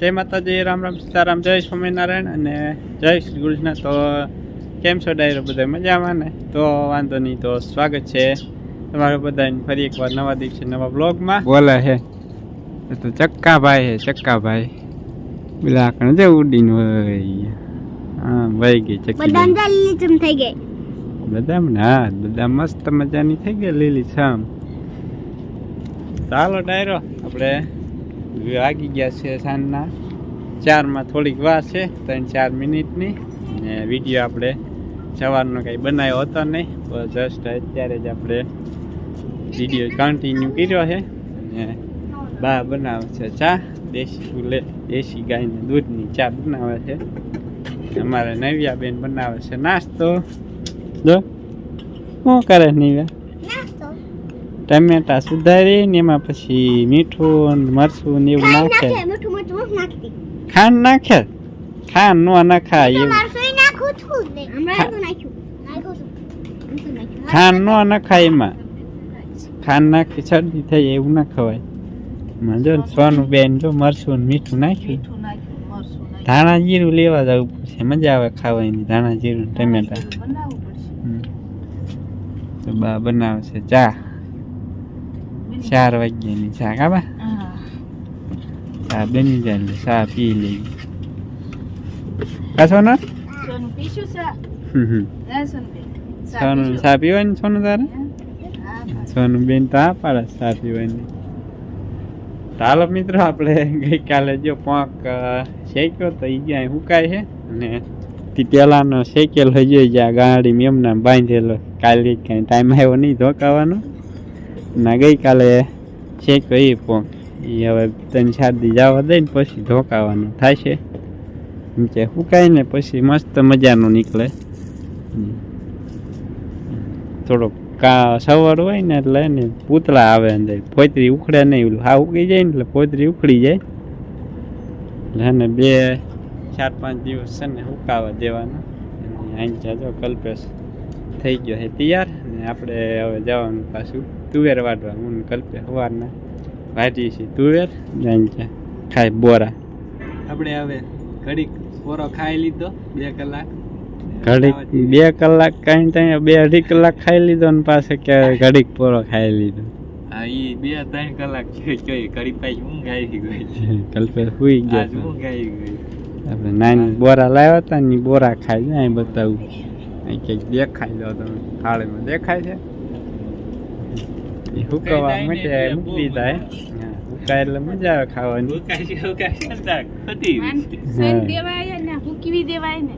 જય માતાજી રામ રામ સીતારામ જય સ્વામિનારાયણ અને જય શ્રી કૃષ્ણ. તો કેમ છો ડાયરો બધા? મજામાં ને? તો વાંધો નહીં તો સ્વાગત છે તમારું બધાને ફરી એકવાર નવા દિવસે નવા બ્લોગમાં બોલે છે તો ચક્કાભાઈ છે ચક્કાભાઈ. પેલા આકણ જે ઉડીને હોય હા વહી ગઈ ચક્કી થઈ ગઈ. બદામ ને હા બદામ મસ્ત મજાની થઈ ગઈ લીલી છામ ચાલો ડાયરો આપણે વાગી ગયા છે સાંજના. ચારમાં થોડીક વાર છે, ત્રણ ચાર મિનિટની. ને વીડિયો આપણે સવારનો કંઈ બનાવ્યો હતો નહીં જસ્ટ અત્યારે જ આપણે વીડિયો કન્ટિન્યુ કર્યો છે. અને બા બનાવે છે ચા, દેશી ફૂલે દેશી ગાયને દૂધની ચા બનાવે છે. અમારે નવ્યા બેન બનાવે છે નાસ્તો. જો, શું કરે નવ્યા? ટમેટા સુધારી ને એમાં પછી મીઠું ને મરચું ને એવું નાખે. ખાંડ નાખે? ખાંડ નો નખાય એવું. ખાંડ નો નખાય એમાં. ખાંડ નાખી શરદી થઈ એવું ના ખવાય. મજો જો સોનું બેન જો મરચું ને મીઠું નાખ્યું. મીઠું નાખ્યું મરચું નાખ્યું. ધાણા જીરું લેવા જવું પડશે. મજા આવે ખાવાની ધાણા જીરું ટમેટા. બનાવવું તો બા બનાવે છે ચા. ચાર વાગ્યાની ચા કાબા ચા બની જાય એટલે ચા પી લઈ કા સોનું સોનું? ચા પીવાની સોનું તારે. સોનું બેન તો આ પાડે ચા પીવાની તો મિત્રો આપણે ગઈકાલે જો પાંક શેક્યો તો એ જ્યાં હુકાય છે અને તે પહેલાંનો શેકેલો જોઈ જ્યાં ગાડી એમના બાંધેલો કાલે કાંઈ ટાઈમ આવ્યો નહીં ધોકાવાનો ના, ગઈકાલે છે કઈ પોંક એ હવે ત્રણ ચાર દી જવા દે ને પછી ધોકાવાનું છે નીચે હુકાય ને પછી મસ્ત મજાનું નીકળે. થોડોક કા સવાર હોય ને એટલે એને પૂતળા આવે અંદર. પોતરી ઉખડે નહીં, ઓલું હા ઉગી જાય ને એટલે પોતરી ઉખડી જાય. એટલે એને બે, ચાર, પાંચ દિવસ છે ને ઉકાવા દેવાના. અહીં જાજો કલ્પેશ થઈ ગયો છે તૈયાર. ને આપણે હવે જવાનું પાછું. તુવેર વાટવા હું કલ્પે સવારના વાટીએ છીએ. તુવેર ત્યાં ખાય બોરા. આપણે હવે ઘડીક પોરો ખાઈ લીધો બે કલાક. ઘડીક બે કલાક કાંઈ ત્યાં બે અઢી કલાક ખાઈ લીધો ને પાસે કે ઘડીક પૂરો ખાઈ લીધો. હા એ બે ત્રણ કલાક ઘડી પાછી ઊંઘ આવી ગઈ. છે કલ્પેશ સુઈ ગયો ઊંઘ આવી ગઈ. આપણે નાની બોરા લાવ્યા હતા ને બોરા ખાઈ જાય બતાવું. ક્યાંક દેખાઈ લો તમે થાળીમાં દેખાય છે? એ હુકવા ને એટલે મૂકી મજા હા, હુકાય એટલે મજા આવે ખાવાની. ઉકાશી ઉકાશી હતા ખટી આન સેન દેવાય ને હુકવી દેવાય ને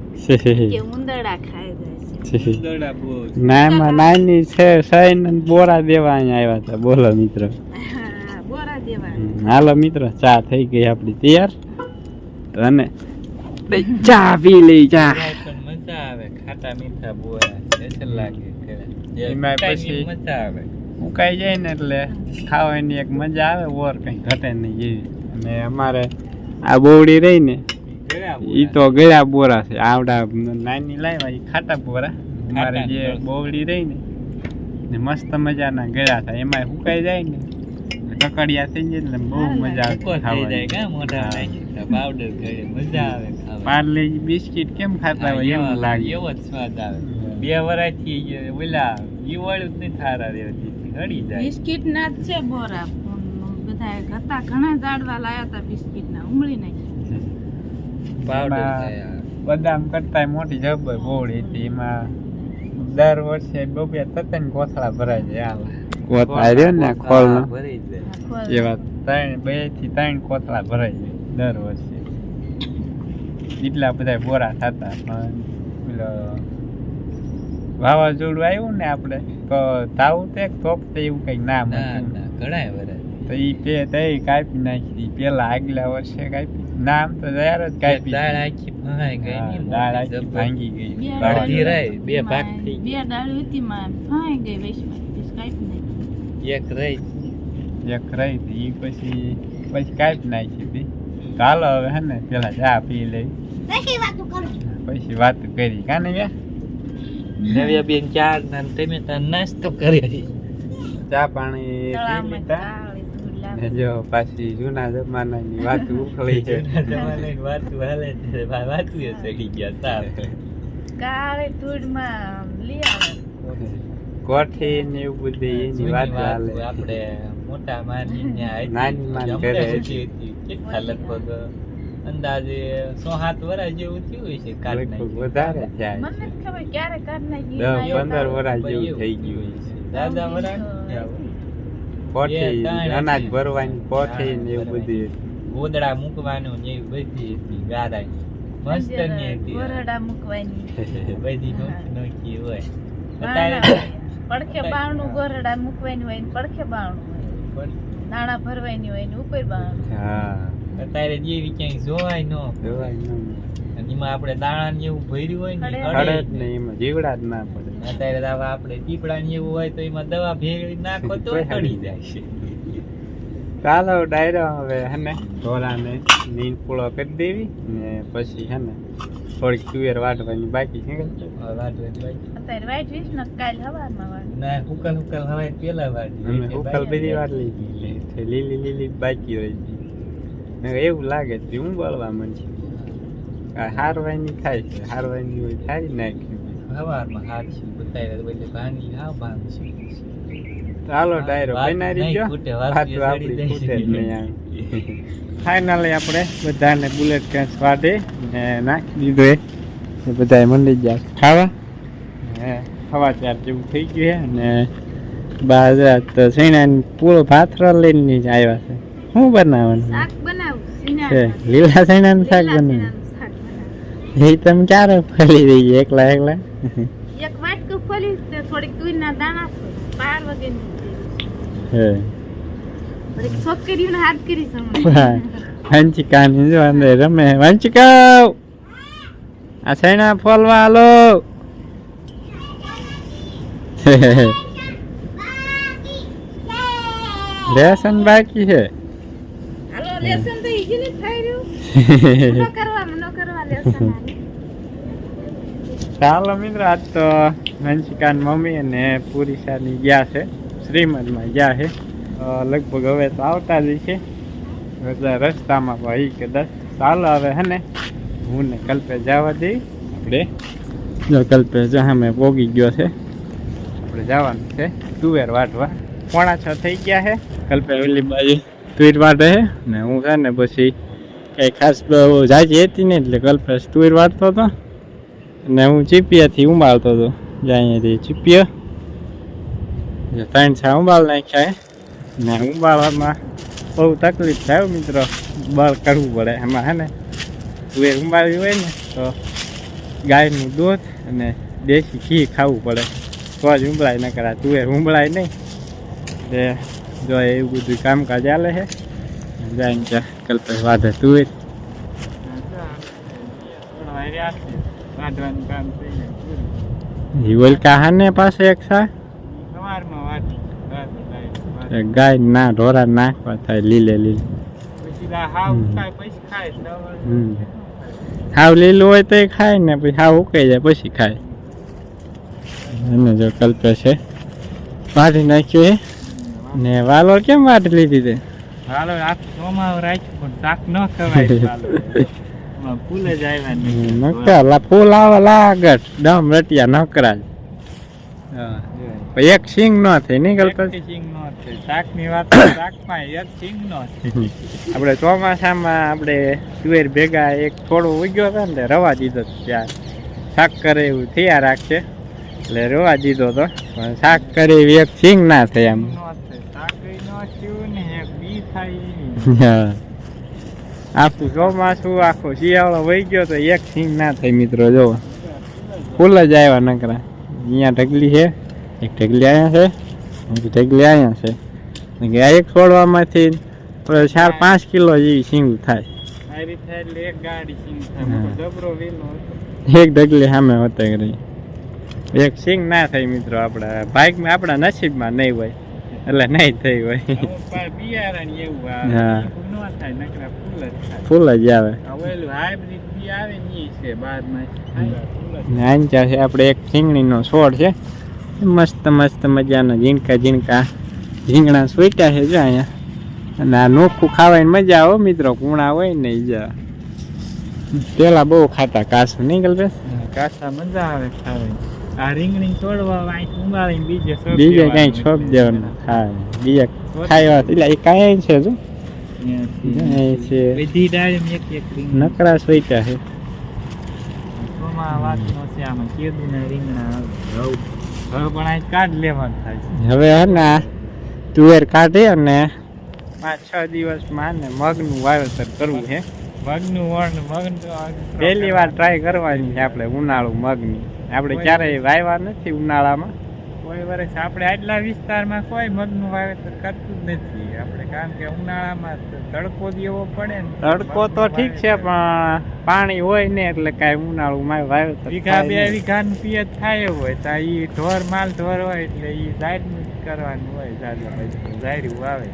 કે ઉંદરડા ખાઈ જાય છે. બહુ નામાં નાની છે સૈન અને બોરા દેવા અહીંયા આવ્યા હતા. બોલો મિત્રો. હાલો મિત્રો ચા થઈ ગઈ આપણી તૈયાર. અને ચા પી લઈ ચા મજા આવે ખાટા મીઠા બોરા લાગે ખાઈ પછી- મજા આવે. ઉકાઈ જાય ને એટલે ખાવાની એક મજા આવે ઓર કઈ ઘટે નહીં જેવી અને અમારે આ બોવડી રહી ને ઈ તો ગયા બોરા છે. આવડા નાની લાવ્યા ઈ ખાટા બોરા. અમારે જે બોવડી રહી ને ને મસ્ત મજાના ગયા થાય એમાં હુકાઈ જાય ને કકડિયા થઈ જાય એટલે બહુ મજા આવે કરી મજા આવે પાર્લે બિસ્કિટ કેમ ખાતા હોય એમ લાગે. એવો જ સ્વાદ આવે. બે વરાથી ઓલા ઈ જ નહીં થારા રહેતી. હળી જાય. બિસ્કિટ ના જ છે બોરા બધા હતા ઘણા જાડવા લાયા હતા બિસ્કિટ ના ઉમળી નાખી. પાવડર થાય બદામ કરતા મોટી જબર બોળી હતી. એમાં દર વર્ષે બબે તતન કોથળા ભરાય છે હાલ. કોથળા રહ્યો ને ખોલ ભરી એવા ત્રણ બેથી ત્રણ કોથળા ભરાય છે દર વર્ષે. એટલા બધા બોરા થતા પણ પેલો વાવાઝોડું આવ્યું ને આપણે તાવું તે તોપ તે એવું કઈ ના ના ઘણાય વરાય તો ઈ પે તે કાપી નાખી પેલા આગલા વર્ષે કાપી નામ તો યાર જ કાપી દાળ આખી ભરાઈ ગઈ ની દાળ આખી ભાંગી ગઈ બે અડધી રહી, બે ભાગ થઈ બે દાળ હતી માં ફાઈ ગઈ વૈશ્વમાં કાપી નાખી એક રહી એક રહી દી ઈ પછી પછી કાપી નાખી હતી ચાલો હવે હે ને પેલા ચા પી લઈ પછી વાતો વાત કરી કાને વ્યા નવ્યા બેન ચાર ના ટમેટા નાસ્તો કરી ચા પાણી પી લીધા. જો પાછી જૂના જમાનાની વાત ઉખળી છે. જૂના જમાનાની વાતું હાલે છે. વાત ચડી ગયા સાવ કાળે ધૂળમાં લઈ આવે. કોઠી ને એવું બધું એની વાત હાલે આપણે મોટા માની. નાની માની કરે છે લગભગ અંદાજે સો સાત વર્ષ જેવું થયું હશે કાલના વધારે થાય મને છે. ખબર ક્યારે નાખી પંદર વર્ષ જેવું થઈ ગયું છે. દાદા વર્ષ અનાજ ભરવાની ને એવું બધું ગોદડા મૂકવાનું ને એવી બધી હતી ગારાઈ મસ્તની હતી. ગોરડા મૂકવાની. બધી નોખી નોખી હોય. અત્યારે પડખે બારણું ગોરડા મૂકવાની હોય ને પડખે બારણું હોય. દાણા ભરવાની હોય ને ઉપર બારણું હા. અત્યારે જેવી ક્યાંય જોવાય ન જોવાય ન એમાં આપણે દાણા ને એવું ભર્યું હોય ને જ ને એમાં જીવડા જ ના પડે. અત્યારે તો આપણે પીપળા ને એવું હોય તો એમાં દવા ભેળવી નાખો તો ખડી જાય. છે ચાલો ડાયરો હવે હે ને? ઢોરાને નીંદ પૂળો કરી દેવી ને પછી હે ને થોડીક તુવેર વાટવાની બાકી છે. અત્યારે ને કાલ હવારમાં વાળું ના ઉકલ ઉકલ હવે પેલા વાટી અમે ઉકલ બધી વાટ લીધી લીલી લીલી બાકી રહી એવું લાગે છે હું બળવા માંડી હારવાની થાય છે હારવાની હોય થાય નાખી સવારમાં હારશું બતાવી તો ભાંગી હા ભાંગશું ચાલો ડાયરો બનાવી ગયો વાત આપણી ખૂટે જ. નહીં ફાઇનલી આપણે બધાને બુલેટ કેસ વાટે ને નાખી દીધો એ. બધાએ મંડી ગયા ખાવા. ને હવા ચાર જેવું થઈ ગયું છે ને બાજરા તો સૈણાની પૂરો ભાથરો લઈને જ આવ્યા છે. શું બનાવવાનું. છે. લીલા શાક લીલા શાક બનાવું. એ તમે ક્યારે ફરી રહી છે એકલા એકલા? એક વાટકું ફોલી તે થોડીક તુરના દાણા છે. બાર વાગ્યાની હે. છોકરીઓને હાથ કરી છે વાહ. હમણાં. જો અંદર રમે. વંચિકા આ સૈણા ફોલવા હાલો. લેસન બાકી છે. લેસન તો ઈઝીલી થઈ રહ્યું. ન કરવા ન કરવા લેસન હાલે. ચાલો મિત્રો આજ તો વંશિકાન મમ્મી અને પુરીસાની ગયા છે શ્રીમદમાં ગયા છે. લગભગ હવે તો આવતા જ છે. બધા રસ્તામાં ભાઈ કે દસ ચાલો હવે હે ને. હું ને કલ્પે જવા દઈ આપણે જો કલ્પે જહામે પોગી ગયો છે. આપણે જવાનું છે તુવેર વાટવા પોણા છ થઈ ગયા છે. કલ્પે ઓલી બાજુ તુવેર વાટે ને હું છે ને પછી કંઈ ખાસ જાજી હતી ને એટલે ગર્લફ્રેન્ડ તુવેર વાટતો હતો. ને હું ચીપિયાથી ઉંબાળતો હતો. જ્યાંથી ચીપિયો ત્રણ છા ઉંબાળ નાખ્યા ને ઉંબાળવામાં બહુ તકલીફ થાય મિત્રો. બળ કરવું પડે. એમાં હે ને તુવેર ઉંબાળવી હોય ને તો ગાયનું દૂધ અને દેશી ઘી ખાવું પડે. તો જ ઉંબળાય ન કરા તુવેર ઉંબળાય નહીં. એટલે જો એવું બધું કામકાજ ચાલે છે. જાય ત્યાં કલ્પેશ વાધે તું એ કામ થઈ જાય હિવલકા હાને પાસે એક સા? ગાય ના ઢોરા નાખવા થાય લીલે લીલે. હાવ લીલું હોય તો ખાય ને પછી હાવ ઉકાઈ જાય પછી ખાય. એને જો કલ્પે છે. વાટી નાખ્યું ને વાલો કેમ વાટ લીધી તે? વાલો આ સોમાં રાખ્યું પણ શાક ન ખવાય હાલો ફૂલ જ આવ્યા નહીં. નકર ફૂલ આવે લાગટ દમ રટિયા નકરા એક સિંગ નો થઈ નહીં સિંગ નો થાય. શાકની વાત શાકમાં એક સિંગ નો. આપણે ચોમાસામાં આપણે તુવેર ભેગા એક થોડો ઉગ્યો હતો ને રવા દીધો ત્યાં. શાક કરે એવું થયા રાખશે એટલે રવા દીધો હતો. પણ શાક કરે એવી એક સિંગ ના થઈ આમ આખું ચોમાસું આખો શિયાળો વહી ગયો તો એક સિંગ ના થાય મિત્રો જો. ફૂલ જ આવ્યા નકરા. અહીંયા ઢગલી છે એક ઢગલી અહીંયા છે બીજી ઢગલી અહીંયા છે. આ એક છોડવામાંથી ચાર પાંચ કિલો જેવી સિંગ થાય. એક ડગલી સામે હોતે કરી એક સિંગ ના થાય મિત્રો આપણા. બાઇકમાં આપણા નસીબમાં નહીં હોય. એટલે નહીં થઈ હોય. બિયારણ એવું આવે. થાય નકરા ફૂલ જ થાય. ફૂલ જ આવે. બી આવે ને છે બારમાં. આંચા છે આપણે એક શીંગણીનો છોડ છે. મસ્ત મસ્ત મજાના ઝીણકા ઝીણકા. ઝીંગણા સોટ્યા છે જો અહીંયા. અને આ નોખું ખાવાની મજા આવે મિત્રો. કુણા હોય ને જા પેલા બહુ ખાતા કાસું નહીં કલ્પેશ કાસા મજા આવે ખાવાની. આ રીંગણી તોડવા વાંચ ઉમાળીને બીજે સોંપી બીજે કઈ છોપ દેવાનું થાય. બીજા ખાવા એટલે એ કાંઈ છે જો. ત્યાંથી. એ છે. બધી ડાળીમાં એક એક રીંગણી. નકરા સોઈટા છે. હવે હવે પણ આ કાઢ લેવાનું થાય હવે હે ને તુવેર કાઢી અને પાંચ છ દિવસમાં ને મગનું વાવેતર કરવું છે મગનું વણ મગ પહેલી વાર ટ્રાય કરવાની છે આપણે ઉનાળુ મગની. આપણે ક્યારેય વાવ્યા નથી ઉનાળામાં. કોઈ વર્ષ આપણે આટલા વિસ્તારમાં કોઈ મગનું વાવેતર કરતું જ નથી. આપણે કારણ કે ઉનાળામાં તડકો એવો પડે ને. તડકો તો ઠીક છે પણ પાણી હોય ને એટલે કાંઈ ઉનાળુમાં વાવેતર વીઘા બે વીઘાનું પિયત થાય હોય તો એ ઢોર માલ ઢોર હોય એટલે એ જાહેરનું જ કરવાનું હોય જાહેર જાહેરું આવે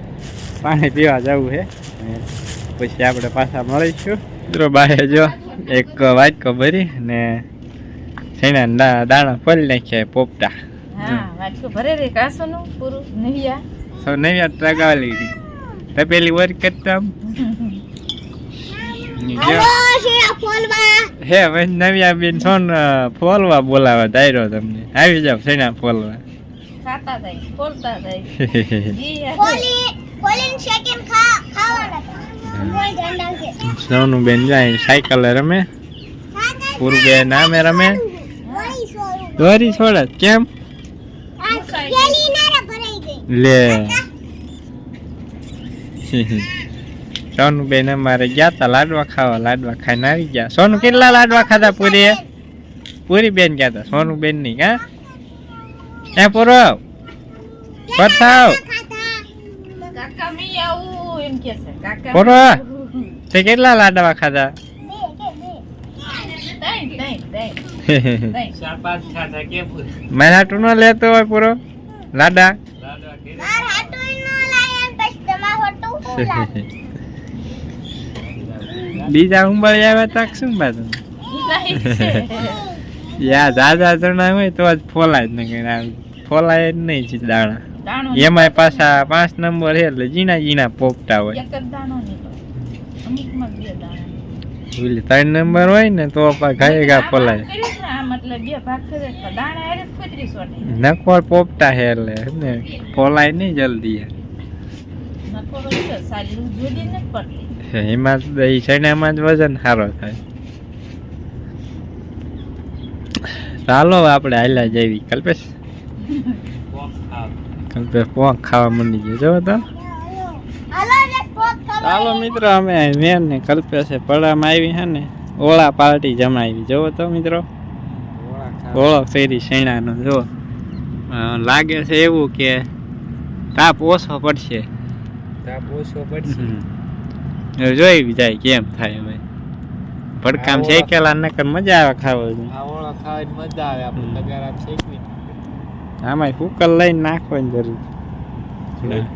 પાણી પીવા જવું છે પછી આપણે પાછા મળીશું. મિત્રો બાય જો એક વાટકો ભરી ને છેણા દાણા ફોલી નાખ્યા પોપટા. હા વાટકો ભરે રે કાસોનું પૂરું નહિયા સો નવી ટ્રગાવેલી તપેલી વર કરતા હે હવે નવિયા બેન સોન ફોલવા બોલાવા દાયરો તમને. આવી જાવ સેના ફોલવા. ખાતા ફોલી ફોલીન ખા ખાવાના. સોનું બેન જાય સાયકલ રમે. પૂરું બેન નામે રમે. દોરી છોડે કેમ? લે. સોનું બેન અમારે ગયા તા લાડવા ખાવા લાડવા ખાઈને આવી ગયા. સોનું કેટલા લાડવા ખાધા પૂરી પૂરી બેન ગયા તા સોનું બેનની હા? એ પૂરો પરસાવ પૂરો. તે કેટલા લાડવા ખાધા? મારા હાટુ નો લેતો હોય પૂરો. લાડા. લાડવા ઘરે માર હાટું નો લાયા પછી તમાર હોટું લાગે બીજા ઉંબળી આવ્યા તા શું બાજુ? યા દાદા જણા હોય તો જ ફોલાય જ નહીં ફોલાય જ નહીં છે દાણા. એમાં એમાંય પાછા પાંચ નંબર છે એટલે જીણા જીણા પોપટા હોય. ત્રણ નંબર હોય ને તો પા ઘા ફોલાય. કર્યું ને બે ભાગ કરે તો દાણા હારે કુતરી સોટે નકોર પોપટા છે એટલે ને ફોલાય નહીં જલ્દી. સારી નથી પડતી એમાં દહીં છણામાં જ વજન સારો થાય. ચાલો આપણે હાલ્યા જેવી. કલ્પેશ? કલ્પેશ પોંખ ખાવા મંડી ગયો. જો તો. ચાલો મિત્રો અમે મેન ને કલ્પેશે પડામાં આવી હે ને ઓળા પાર્ટી જમાવી. જોવો તો મિત્રો. ગોળા ઓળો ફેરી શેણાનો જો. લાગે છે એવું કે તાપ ઓછો પડશે. તાપ ઓછો પડશે. જોઈ જાય કેમ થાય હવે. ભડકામ છે શેકેલા નકર મજા આવે ખાવાની. આ ઓળો ખાવાની મજા આવે આપણે તગારા શેકવી. આમાં કુકર લઈને નાખવાની જરૂર.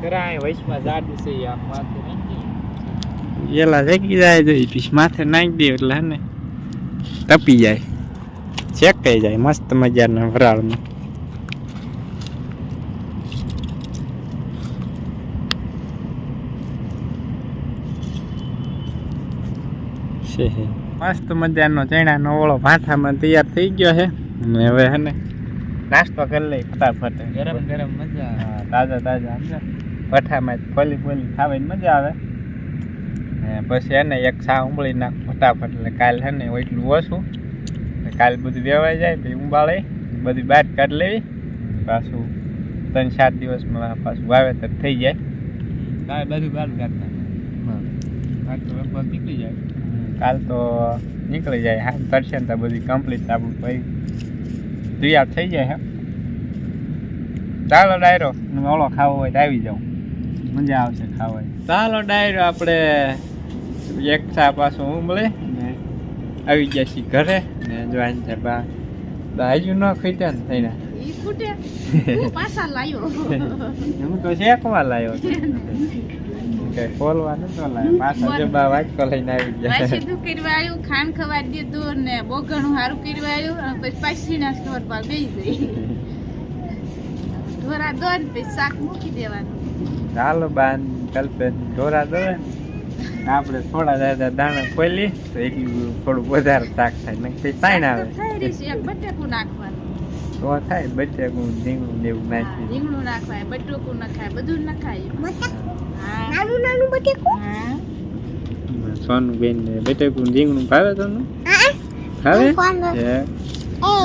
કરાય વૈશમાં જાડું છે આ માથે એલા શેકી જાય તો પીસ માથે નાખી દે એટલે ને તપી જાય. શેકાઈ જાય મસ્ત મજાના વરાળમાં હે. મસ્ત મજાનો ચણાનો ઓળો ભાઠામાં તૈયાર થઈ ગયો છે અને હવે હે ને નાસ્તો કરી લઈ ફટાફટ ગરમ ગરમ મજા તાજા તાજા જ ફોલી ફોલી ખાવાની મજા આવે ને પછી એને એક સા ઉમળી નાખ ફટાફટ એટલે કાલ છે ને એટલું ઓછું ને કાલ બધું વેવાઈ જાય પછી ઉંબાળે બધી બાદ કાઢી લેવી. પાછું ત્રણ સાત દિવસમાં પાછું વાવેતર થઈ જાય. કાલે બધું બાદ કાઢતા. કાલ તો લગભગ નીકળી જાય. કાલ તો નીકળી જાય. હા તરશે ને તો બધી કમ્પ્લીટ આપણું પછી તૈયાર થઈ જાય હા. ચાલો ડાયરો ઓળો ખાવો હોય તો આવી જાઉં. મજા આવશે ખાવાની. ચાલો ડાયરો આપણે એક ચા પાછું ઉમળે આવી ગયા છીએ ઘરે ને જો છે બા બાજુ ન ખીટે ને થઈને. ઈ પાછા લાયો. હું તો શેકવા લાવ્યો કે ખોલવા નતો લાવ્યો પાછા જો બા વાટકો લઈને આવી ગયા. વાસીદું કરવાયું ખાંડ ખવા દીધું ને બહુ ઘણું સારું કરવાયું અને પછી પાછી ના સ્ટોર પર બેસી ગઈ. ઢોરા દોન પછી શાક મૂકી દેવાનું. ચાલો બાન કલ્પે ઢોરા દોરે ને. આપણે થોડા દાદા દાણા ખોલી તો એટલું થોડું વધારે શાક થાય. ને સાઈન આવે. તો થાય બચેકું ઝીંગું ને એવું નાખી. રીંગણું નાખવાય બટેકું નખાય બધું નખાય નાનું નાનું બટાકું? સોનું બેન ને બટેકું ઝીંગું ભાવે તને? ભાવે?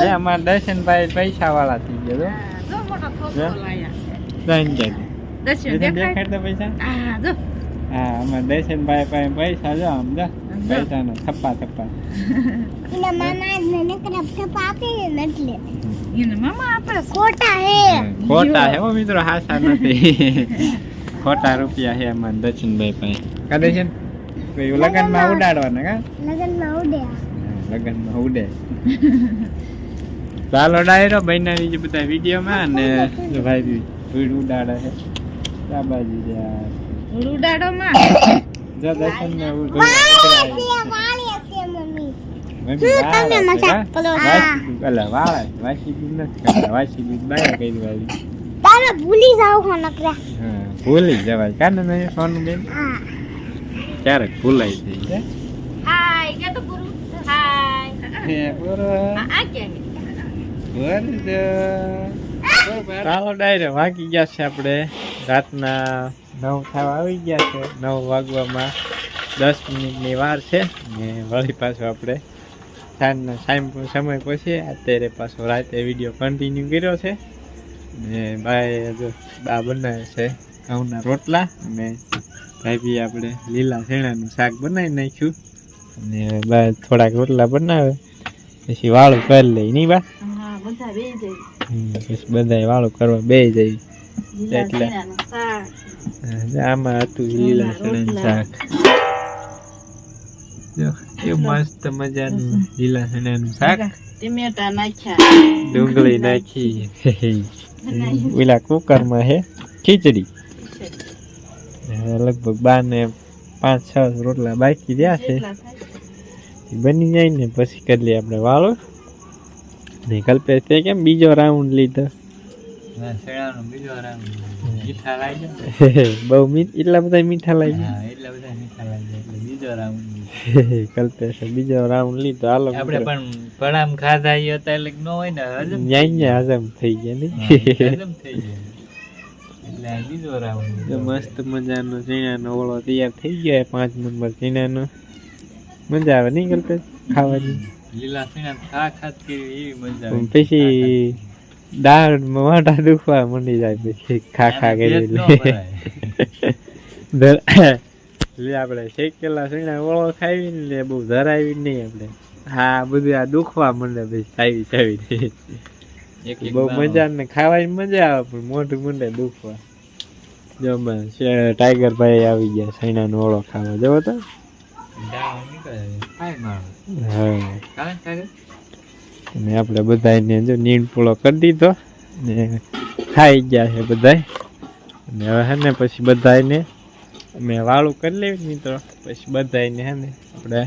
હે અમારા દર્શનભાઈ પૈસા વાળા થઈ ગયા હા, જો મોટો ખોખો હે? લાયા. છે. તો જાણ જાય. દર્શન દર્શન દેખાય? દેખાડતા પૈસા? હા જો. હા અમારા દર્શનભાઈ પાસે પૈસા જો આમ જો પૈસાનો થપ્પા થપ્પા. એના મામા ને નકરા થપ્પા આપે ને એટલે. એને મામા આપે. ખોટા હે. ખોટા હે હો મિત્રો હાસા નથી. ખોટા રૂપિયા હે અમારા દર્શનભાઈ પાસે. કા દર્શન કોઈ લગનમાં ઉડાડવાના કા? લગનમાં ઉડ્યા હા, લગનમાં ઉડે. ચાલો ડાયરો બનાવી છે બધા વિડીયોમાં અને જો ભાઈ બી ભીડ ઉડાડે છે. શાબાજી યાર. ધૂળમાં જો દર્શન ને ભૂલી જાવ હો. ભૂલી જવાય. કાને નહીં સોનું બેન ક્યારેક ભૂલાઈ થઈ હાય તો ગુરુ હાય. હે આ આ ચાલો ડાયરે વાગી ગયા છે આપણે. રાતના નવ થવા આવી ગયા છે. નવ વાગવામાં દસ મિનિટની વાર છે ને વળી પાછો આપણે સાંજના સમય પછી અત્યારે પાછો રાતે વીડિયો કન્ટિન્યુ કર્યો છે. ને ભાઈ હજુ બા બનાવે છે ઘઉંના રોટલા અને ભાઈ બી આપણે લીલા શેણાનું શાક બનાવી નાખ્યું. અને બા થોડાક રોટલા બનાવે પછી વાળું કરી લઈ નહીં બા. બધા વાળું કરવા બે જાય. એટલે. આમાં હતું લીલા ચણાનું શાક. કેવું મસ્ત મજાનું લીલા ચણાનું શાક. ટમેટા નાખ્યા. ડુંગળી નાખી. ઓલા કુકરમાં હે ખીચડી. લગભગ બાર ને પાંચ છ રોટલા બાકી રહ્યા છે. બની જાય ને પછી કરી લઈએ આપણે વાળો ને કલ્પેશ તે કેમ બીજો રાઉન્ડ લીધો? બહુ મીઠ એટલા બધા મીઠા લાગી કલ્પેશ બીજો રાઉન્ડ લીધો. હાલો આપણે પણ પડામ ખાધા ઈ હતા એટલે ન હોય ને હજમ ન્યાય ન્યા હજમ થઈ ગયા ને? હજમ થઈ જાય એટલે આ બીજો રાઉન્ડ તો મસ્ત મજાનો ચીણાનો ઓળો તૈયાર થઈ ગયો. પાંચ નંબર ચીણાનો. મજા આવે નહીં કલ્પેશ? ખાવાની? લીલા સીણા ખા ખાત કરી એવી મજા આવે. પછી દાળ મોઢા દુખવા મંડી જાય પછી. ખા ખા કરી લે. આપણે શેકેલા સીણા ઓળો ખાવી ને લે બહુ ધરાવી નહીં આપણે. હા બધું આ દુખવા મંડે પછી ખાવી ખાવી બહુ મજા ને ખાવાની મજા આવે પણ મોઢું મંડે દુખવા. જો ટાઈગર ભાઈ આવી ગયા સૈનાનો ઓળો ખાવા. જવો તો. હા. અને આપણે બધાને જો નીણ કરી દીધો ને ખાઈ ગયા છે બધાય. અને હવે હે ને પછી બધાને અમે વાળું કરી લેવી મિત્રો. પછી બધાને હે ને આપણે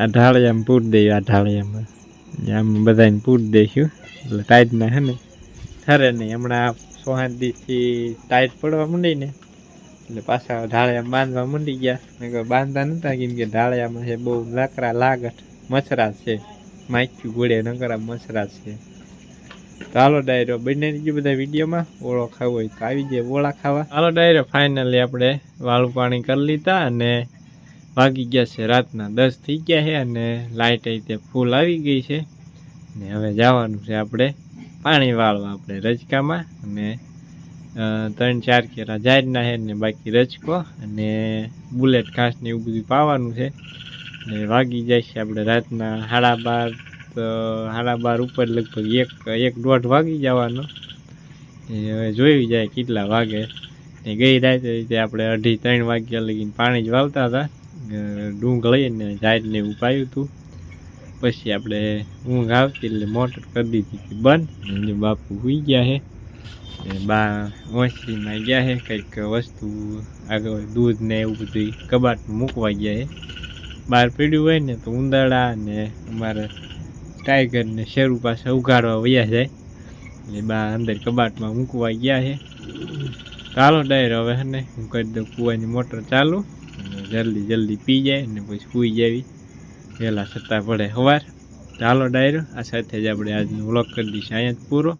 આ ઢાળિયામાં પૂરી દઈએ આ ઢાળિયામાં આમ બધાને પૂરી દઈશું એટલે ટાઈટના હે ને ઠરે નહીં. હમણાં સોહાંતીથી ટાઈટ પડવા માંડી ને એટલે પાછા ઢાળિયા બાંધવા માંડી ગયા. નકર બાંધતા નતા કેમ કે ઢાળિયામાં છે બહુ લાકડા લાગટ મચરા છે. માખ્યું ગોળે નકરા મસરા છે. ચાલો ડાયરો, બંને ગયો બધા વિડીયોમાં ઓળો ખાવો હોય તો આવી જાય ઓળા ખાવા. હાલો ડાયરો ફાઇનલી આપણે વાળું પાણી કરી લીધા અને વાગી ગયા છે રાતના દસ થઈ ગયા છે અને લાઇટ તે ફૂલ આવી ગઈ છે. ને હવે જવાનું છે આપણે પાણી વાળવા આપણે રજકામાં અને ત્રણ ચાર કેરા જાહેરના છે ને બાકી રજકો અને બુલેટ ઘાસને એવું બધું પાવાનું છે. ને વાગી જાય છે આપણે રાતના સાડા બાર સાડા બાર ઉપર લગભગ એક એક દોઢ વાગી જવાનો. હવે જોઈ જાય કેટલા વાગે. ને ગઈ રાતે રીતે આપણે અઢી ત્રણ વાગ્યા લગીને પાણી જ વાવતા હતા. ડુંગ લઈને જાહેરને એવું પાયું હતું પછી આપણે ઊંઘ આવતી એટલે મોટર કરી દીધી હતી બંધ. બાપુ સુઈ ગયા છે બા ઓસરીમાં ગયા છે કંઈક વસ્તુ આગળ દૂધ ને એવું બધું કબાટ મૂકવા ગયા છે બહાર પડ્યું હોય ને તો ઉંદરડા ને અમારે ટાઈગરને શેરું પાસે ઉઘાડવા વયા જાય. એટલે બા અંદર કબાટમાં મૂકવા ગયા છે. ચાલો ડાયર હવે ને હું કરી દઉં કૂવાની મોટર ચાલુ. જલ્દી જલ્દી પી જાય ને પછી સૂઈ જાવી. વહેલા છતાં પડે સવાર ચાલો ડાયરો, આ સાથે જ આપણે આજનો વ્લોગ કરી દઈશું. અહીંયા જ પૂરો.